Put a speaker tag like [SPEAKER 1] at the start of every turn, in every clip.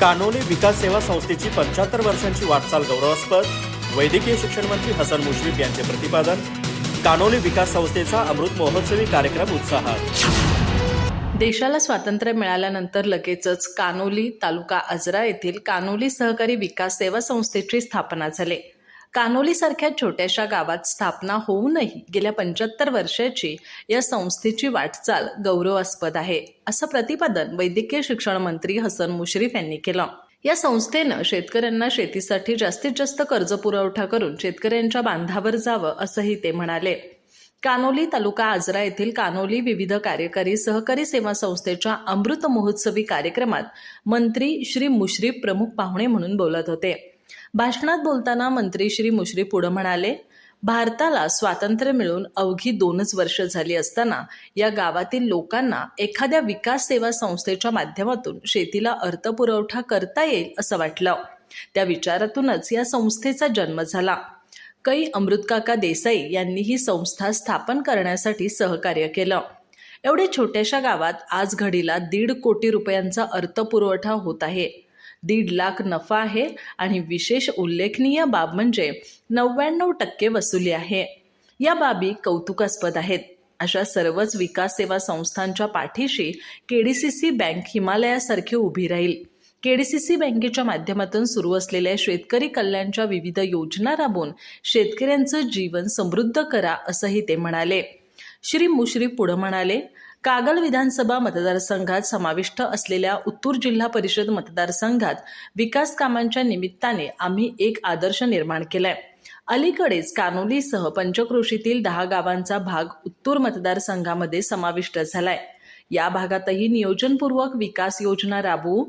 [SPEAKER 1] कानोली विकास सेवा संस्थेची पंच्याहत्तर वर्षांची वाटचाल गौरवास्पद. वैद्यकीय शिक्षण मंत्री हसन मुश्रीफ यांचे प्रतिपादन. कानोली विकास संस्थेचा अमृत महोत्सवी कार्यक्रम उत्साहात.
[SPEAKER 2] देशाला स्वातंत्र्य मिळाल्यानंतर लगेचच कानोली तालुका आजरा येथील कानोली सहकारी विकास सेवा संस्थेची स्थापना झाली. कानोलीसारख्या छोट्याशा गावात स्थापना होऊनही गेल्या पंच्याहत्तर वर्षाची या संस्थेची वाटचाल गौरवास्पद आहे असं प्रतिपादन वैद्यकीय शिक्षण मंत्री हसन मुश्रीफ यांनी केलं. या संस्थेनं शेतकऱ्यांना शेतीसाठी जास्तीत जास्त कर्ज पुरवठा करून शेतकऱ्यांच्या बांधावर जावं असंही ते म्हणाले. कानोली तालुका आजरा येथील कानोली विविध कार्यकारी सहकारी सेवा संस्थेच्या अमृत महोत्सवी कार्यक्रमात मंत्री श्री मुश्रीफ प्रमुख पाहुणे म्हणून बोलत होते. भाषणात बोलताना मंत्री श्री मुश्रीफ पुढे म्हणाले भारताला स्वातंत्र्य मिळून अवघी दोनच वर्ष झाली असताना या गावातील लोकांना एखाद्या विकास सेवा संस्थेच्या माध्यमातून शेतीला अर्थपुरवठा करता येईल असं वाटलं. त्या विचारातूनच या संस्थेचा जन्म झाला. कै अमृतकाका देसाई यांनी ही संस्था स्थापन करण्यासाठी सहकार्य केलं. एवढ्या छोट्याशा गावात आज घडीला दीड कोटी रुपयांचा अर्थपुरवठा होत आहे. दीड लाख नफा आहे आणि विशेष उल्लेखनीय बाब म्हणजे नव्याण्णव टक्के वसुली आहे. या बाबी कौतुकास्पद आहेत. अशा सर्वच विकास सेवा संस्थांच्या पाठीशी केडीसीसी बँक हिमालयासारखी उभी राहील. केडीसीसी बँकेच्या माध्यमातून सुरू असलेल्या शेतकरी कल्याणच्या विविध योजना राबवून शेतकऱ्यांचं जीवन समृद्ध करा असंही ते म्हणाले. श्री मुश्रीफ पुढे म्हणाले कागल विधानसभा मतदारसंघात समाविष्ट असलेल्या उत्तूर जिल्हा परिषद मतदारसंघात विकास कामांच्या निमित्ताने आम्ही एक आदर्श निर्माण केलाय. अलीकडेच कानोलीसह पंचक्रोशीतील दहा गावांचा भाग उत्तूर मतदारसंघामध्ये समाविष्ट झालाय. या भागातही नियोजनपूर्वक विकास योजना राबवू.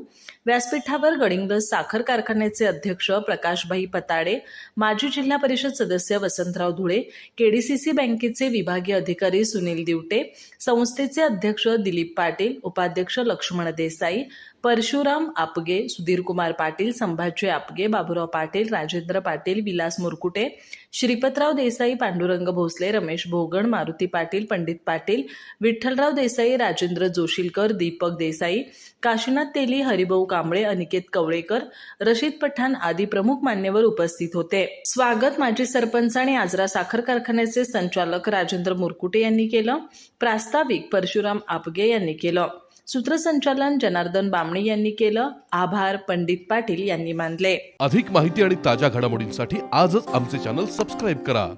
[SPEAKER 2] व्यासपीठावर गडिंग्लज साखर कारखान्याचे अध्यक्ष प्रकाशभाई पताडे माजी जिल्हा परिषद सदस्य वसंतराव धुळे केडीसीसी बँकेचे विभागीय अधिकारी सुनील दिवटे संस्थेचे अध्यक्ष दिलीप पाटील उपाध्यक्ष लक्ष्मण देसाई परशुराम आपगे सुधीरकुमार पाटील संभाजी आपगे बाबुराव पाटील राजेंद्र पाटील विलास मुरकुटे श्रीपतराव देसाई पांडुरंग भोसले रमेश भोगण मारुती पाटील पंडित पाटील विठ्ठलराव देसाई राजेंद्र जोशीलकर दीपक देसाई काशीनाथ तेली हरिभाऊ कांबळे अनिकेत कवळेकर रशीद पठाण आदी प्रमुख मान्यवर उपस्थित होते. स्वागत माजी सरपंच आणि आजरा साखर कारखान्याचे संचालक राजेंद्र मुरकुटे यांनी केलं. प्रास्ताविक परशुराम आपगे यांनी केलं. सूत्रसंचालन जनार्दन बामणी यांनी केलं. आभार पंडित पाटील यांनी मानले.
[SPEAKER 3] अधिक माहिती आणि ताज्या घडामोडींसाठी आजच आमचे चॅनल सबस्क्राईब करा.